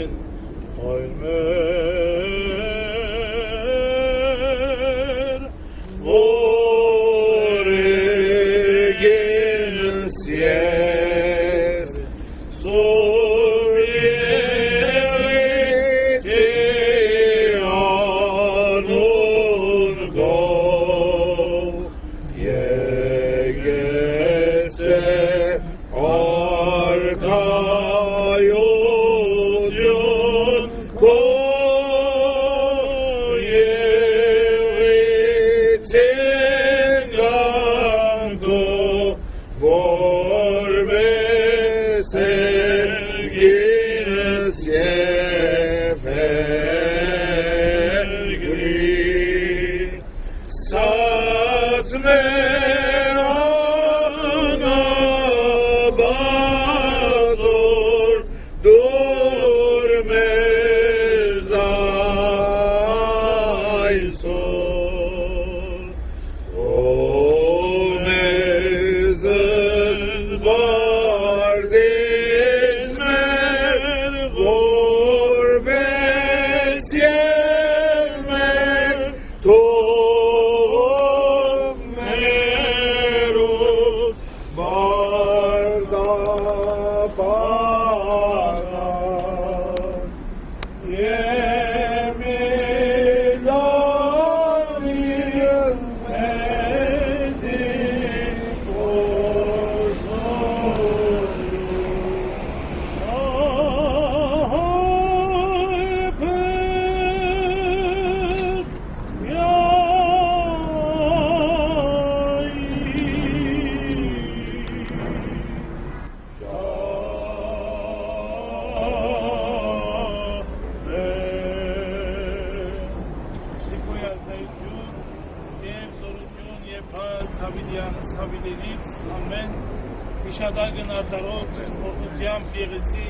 Amen. Lord. Mustafa. Kavidian savidenit, amen. Ishadagen ardarot, ordutyam piegeci,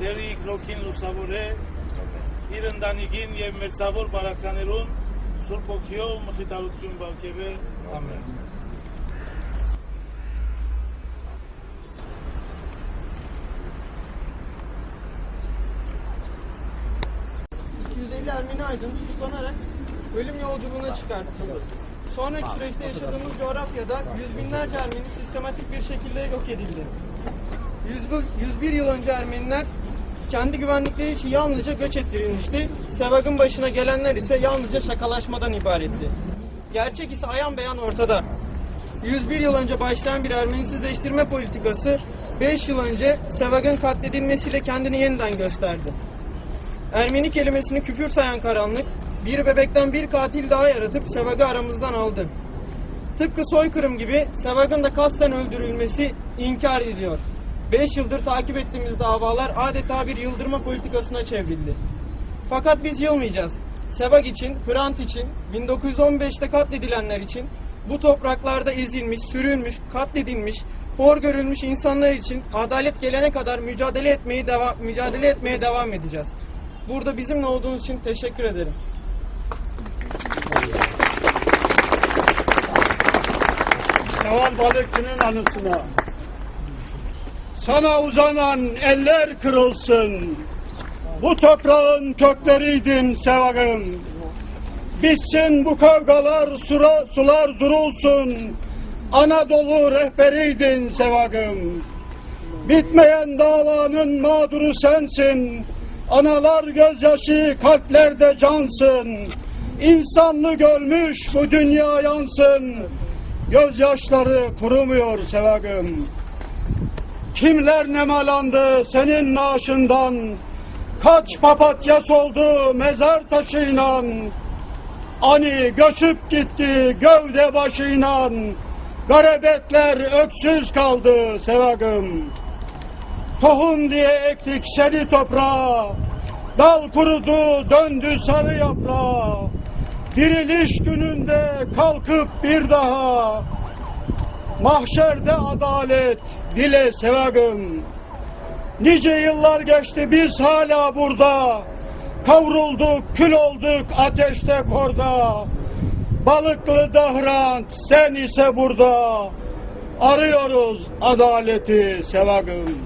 deri krokin lusavore, irendanigin ye mersavor barakanerun, surpokyo mıhitalutyum balkebe, amen. ...250 Ermeni aydın tutuklanarak ölüm yolculuğuna çıkartıldı. Sonraki süreçte yaşadığımız coğrafyada yüz binlerce Ermeni sistematik bir şekilde yok edildi. 101 yıl önce Ermeniler kendi güvenlikleri için yalnızca göç ettirilmişti. Sevag'ın başına gelenler ise yalnızca şakalaşmadan ibaretti. Gerçek ise ayan beyan ortada. 101 yıl önce başlayan bir Ermenisizleştirme politikası 5 yıl önce Sevag'ın katledilmesiyle kendini yeniden gösterdi. Ermeni kelimesini küfür sayan karanlık, bir bebekten bir katil daha yaratıp Sevag'ı aramızdan aldı. Tıpkı soykırım gibi Sevag'ın da kasten öldürülmesi inkar ediliyor. 5 yıldır takip ettiğimiz davalar adeta bir yıldırma politikasına çevrildi. Fakat biz yılmayacağız. Sevag için, Hrant için, 1915'te katledilenler için, bu topraklarda ezilmiş, sürülmüş, katledilmiş, hor görülmüş insanlar için adalet gelene kadar mücadele etmeye devam mücadele etmeye devam edeceğiz. Burada bizimle olduğunuz için teşekkür ederim. Seval Balıkçı'nın anısına. Sana uzanan eller kırılsın. Bu toprağın kökleriydin Sevag'ım. Bitsin bu kavgalar, sura, sular durulsun. Anadolu rehberiydin Sevag'ım. Bitmeyen davanın mağduru sensin. Analar gözyaşı kalplerde cansın. İnsanlık ölmüş bu dünya yansın. Gözyaşları kurumuyor Sevag'ım. Kimler nemalandı senin naaşından. Kaç papatya soldu mezar taşıyla. Ani göçüp gitti gövde başıyla. Garabetler öksüz kaldı Sevag'ım. Tohum diye ektik seni toprağa. Dal kurudu döndü sarı yaprağa. Diriliş gününde kalkıp bir daha Mahşerde adalet dile Sevag'ım Nice yıllar geçti biz hala burada. Kavrulduk kül olduk ateşte korda. Balıklı Dahrant sen ise burada. Arıyoruz adaleti Sevag'ım